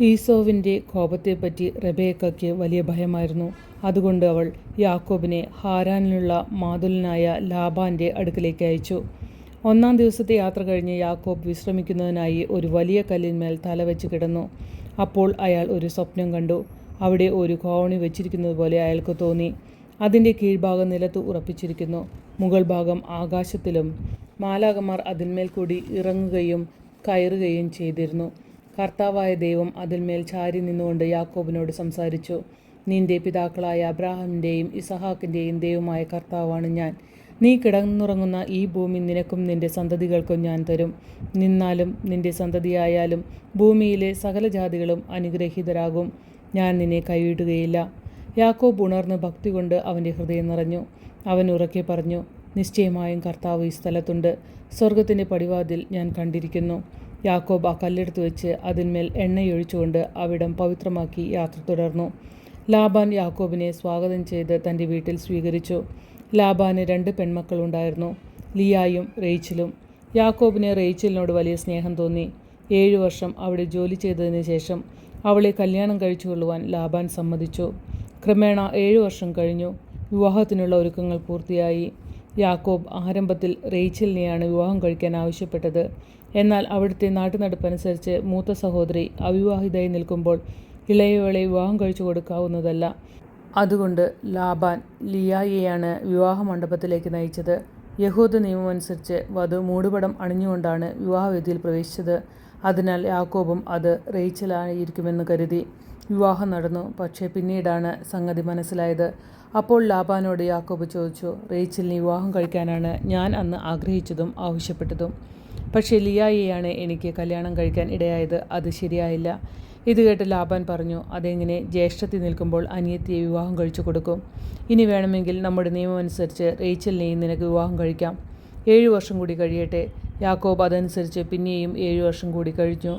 ഈസോവിന്റെ കോപത്തെപ്പറ്റി റബേക്കയ്ക്ക് വലിയ ഭയമായിരുന്നു. അതുകൊണ്ട് അവൾ യാക്കോബിനെ ഹാരാനിലുള്ള മാതുലനായ ലാബാന്റെ അടുക്കലേക്ക് അയച്ചു. ഒന്നാം ദിവസത്തെ യാത്ര കഴിഞ്ഞ് യാക്കോബ് വിശ്രമിക്കുന്നതിനായി ഒരു വലിയ കല്ലിന്മേൽ തലവെച്ച് കിടന്നു. അപ്പോൾ അയാൾ ഒരു സ്വപ്നം കണ്ടു. അവിടെ ഒരു കോവണി വെച്ചിരിക്കുന്നതുപോലെ അയാൾക്ക് തോന്നി. അതിന്റെ കീഴ്ഭാഗം നിലത്ത് ഉറപ്പിച്ചിരിക്കുന്നു, മുകൾഭാഗം ആകാശത്തിലും. മാലാഖമാർ അതിന്മേൽ കൂടി ഇറങ്ങുകയും കയറുകയും ചെയ്തിരുന്നു. കർത്താവായ ദൈവം അതിന്മേൽ ചാരി നിന്നുകൊണ്ട് യാക്കോബിനോട് സംസാരിച്ചു. നിന്റെ പിതാക്കളായ അബ്രാഹിന്റെയും ഇസഹാക്കിന്റെയും ദൈവമായ കർത്താവാണ് ഞാൻ. നീ കിടന്നുറങ്ങുന്ന ഈ ഭൂമി നിനക്കും നിന്റെ സന്തതികൾക്കും ഞാൻ തരും. നിന്നാലും നിന്റെ സന്തതിയായാലും ഭൂമിയിലെ സകല ജാതികളും അനുഗ്രഹീതരാകും. ഞാൻ നിന്നെ കൈവിടുകയില്ല. യാക്കോബ് ഉണർന്ന് ഭക്തികൊണ്ട് അവന്റെ ഹൃദയം നിറഞ്ഞു. അവൻ ഉറക്കെ പറഞ്ഞു, നിശ്ചയമായും കർത്താവ് ഈ സ്ഥലത്തുണ്ട്. സ്വർഗത്തിന്റെ പടിവാതിൽ ഞാൻ കണ്ടിരിക്കുന്നു. യാക്കോബ് ആ കല്ലെടുത്ത് വെച്ച് അതിന്മേൽ എണ്ണയൊഴിച്ചുകൊണ്ട് അവിടം പവിത്രമാക്കി യാത്ര തുടർന്നു. ലാബാൻ യാക്കോബിനെ സ്വാഗതം ചെയ്ത് തന്റെ വീട്ടിൽ സ്വീകരിച്ചു. ലാബാന് രണ്ട് പെൺമക്കളുണ്ടായിരുന്നു, ലിയായും റേച്ചിലും യാക്കോബിന് റേച്ചിലിനോട് വലിയ സ്നേഹം തോന്നി. ഏഴു വർഷം അവിടെ ജോലി ചെയ്തതിന് ശേഷം അവളെ കല്യാണം കഴിച്ചു കൊള്ളുവാൻ ലാബാൻ സമ്മതിച്ചു. ക്രമേണ ഏഴു വർഷം കഴിഞ്ഞു. വിവാഹത്തിനുള്ള ഒരുക്കങ്ങൾ പൂർത്തിയായി. യാക്കോബ് ആരംഭത്തിൽ റേച്ചലിനെയാണ് വിവാഹം കഴിക്കാൻ ആവശ്യപ്പെട്ടത്. എന്നാൽ അവിടുത്തെ നാട്ടുനടപ്പനുസരിച്ച് മൂത്ത സഹോദരി അവിവാഹിതയായി നിൽക്കുമ്പോൾ ഇളയവളെ വിവാഹം കഴിച്ചു കൊടുക്കാവുന്നതല്ല അതുകൊണ്ട് ലാബാൻ ലിയായെയാണ് വിവാഹമണ്ഡപത്തിലേക്ക് നയിച്ചത്. യഹൂദനിയമമനുസരിച്ച് വധു മൂടുപടം അണിഞ്ഞുകൊണ്ടാണ് വിവാഹവേദിയിൽ പ്രവേശിച്ചത്. അതിനാൽ യാക്കോബും അത് റേച്ചലായിരിക്കുമെന്ന് കരുതി. വിവാഹം നടന്നു. പക്ഷേ പിന്നീടാണ് സംഗതി മനസ്സിലായത്. അപ്പോൾ ലാബാനോട് യാക്കോബ് ചോദിച്ചു, റേച്ചലിന് വിവാഹം കഴിക്കാനാണ് ഞാൻ അന്ന് ആഗ്രഹിച്ചതും ആവശ്യപ്പെട്ടതും. പക്ഷേ ലിയായിയാണ് എനിക്ക് കല്യാണം കഴിക്കാൻ ഇടയായത്. അത് ശരിയായില്ല. ഇത് കേട്ട് ലാബാൻ പറഞ്ഞു, അതെങ്ങനെ ജ്യേഷ്ഠത്തിൽ നിൽക്കുമ്പോൾ അനിയത്തിയെ വിവാഹം കഴിച്ചു കൊടുക്കും ഇനി വേണമെങ്കിൽ നമ്മുടെ നിയമം അനുസരിച്ച് റേച്ചലിനെയും നിനക്ക് വിവാഹം കഴിക്കാം. ഏഴു വർഷം കൂടി കഴിയട്ടെ. യാക്കോബ് അതനുസരിച്ച് പിന്നെയും ഏഴു വർഷം കൂടി കഴിഞ്ഞു.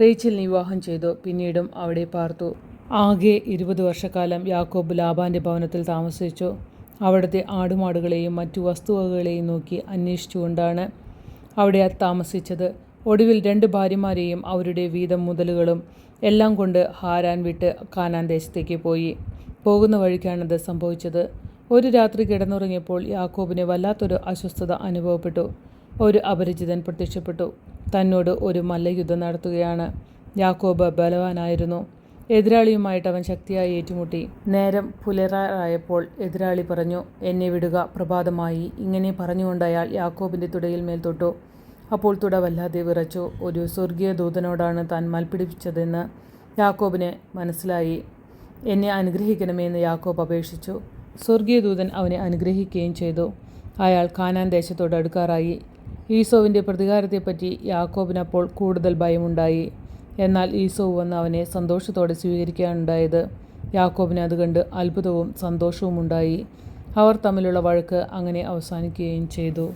റേച്ചലിനെ വിവാഹം ചെയ്തു. പിന്നീടും അവിടെ പാർത്തു. ആകെ ഇരുപത് വർഷക്കാലം യാക്കോബ് ലാബാന്റെ ഭവനത്തിൽ താമസിച്ചു. അവിടുത്തെ ആടുമാടുകളെയും മറ്റു വസ്തുവകകളെയും നോക്കി അന്വേഷിച്ചുകൊണ്ടാണ് അവിടെ താമസിച്ചത്. ഒടുവിൽ രണ്ട് ഭാര്യമാരെയും അവരുടെ വീതം മുതലുകളും എല്ലാം കൊണ്ട് ഹാരാൻ വിട്ട് കാനാൻ ദേശത്തേക്ക് പോയി. പോകുന്ന വഴിക്കാണത് സംഭവിച്ചത്. ഒരു രാത്രി കിടന്നുറങ്ങിയപ്പോൾ യാക്കോബിന് വല്ലാത്തൊരു അസ്വസ്ഥത അനുഭവപ്പെട്ടു. ഒരു അപരിചിതൻ പ്രത്യക്ഷപ്പെട്ടു. തന്നോട് ഒരു മല്ലയുദ്ധം നടത്തുകയാണ്. യാക്കോബ് ബലവാനായിരുന്നു. എതിരാളിയുമായിട്ട് അവൻ ശക്തിയായി ഏറ്റുമുട്ടി. നേരം പുലരാറായപ്പോൾ എതിരാളി പറഞ്ഞു, എന്നെ വിടുക, പ്രഭാതമായി. ഇങ്ങനെ പറഞ്ഞുകൊണ്ട് അയാൾ യാക്കോബിന്റെ തുടയിൽ മേൽ തൊട്ടു. അപ്പോൾ തുട വല്ലാതെ വിറച്ചു. ഒരു സ്വർഗീയ ദൂതനോടാണ് താൻ മൽപ്പിടിപ്പിച്ചതെന്ന് യാക്കോബിന് മനസ്സിലായി. എന്നെ അനുഗ്രഹിക്കണമെന്ന് യാക്കോബ് അപേക്ഷിച്ചു. സ്വർഗീയ ദൂതൻ അവനെ അനുഗ്രഹിക്കുകയും ചെയ്തു. അയാൾ കാനാൻ ദേശത്തോട് അടുക്കാറായി. ഈസോവിന്റെ പ്രതികാരത്തെപ്പറ്റി യാക്കോബിനപ്പോൾ കൂടുതൽ ഭയമുണ്ടായി. എന്നാൽ ഈസോ വന്ന് അവനെ സന്തോഷത്തോടെ സ്വീകരിക്കാനുണ്ടായത് യാക്കോബിന് അത് കണ്ട് അത്ഭുതവും സന്തോഷവുമുണ്ടായി. അവർ തമ്മിലുള്ള വഴക്ക് അങ്ങനെ അവസാനിക്കുകയും ചെയ്തു.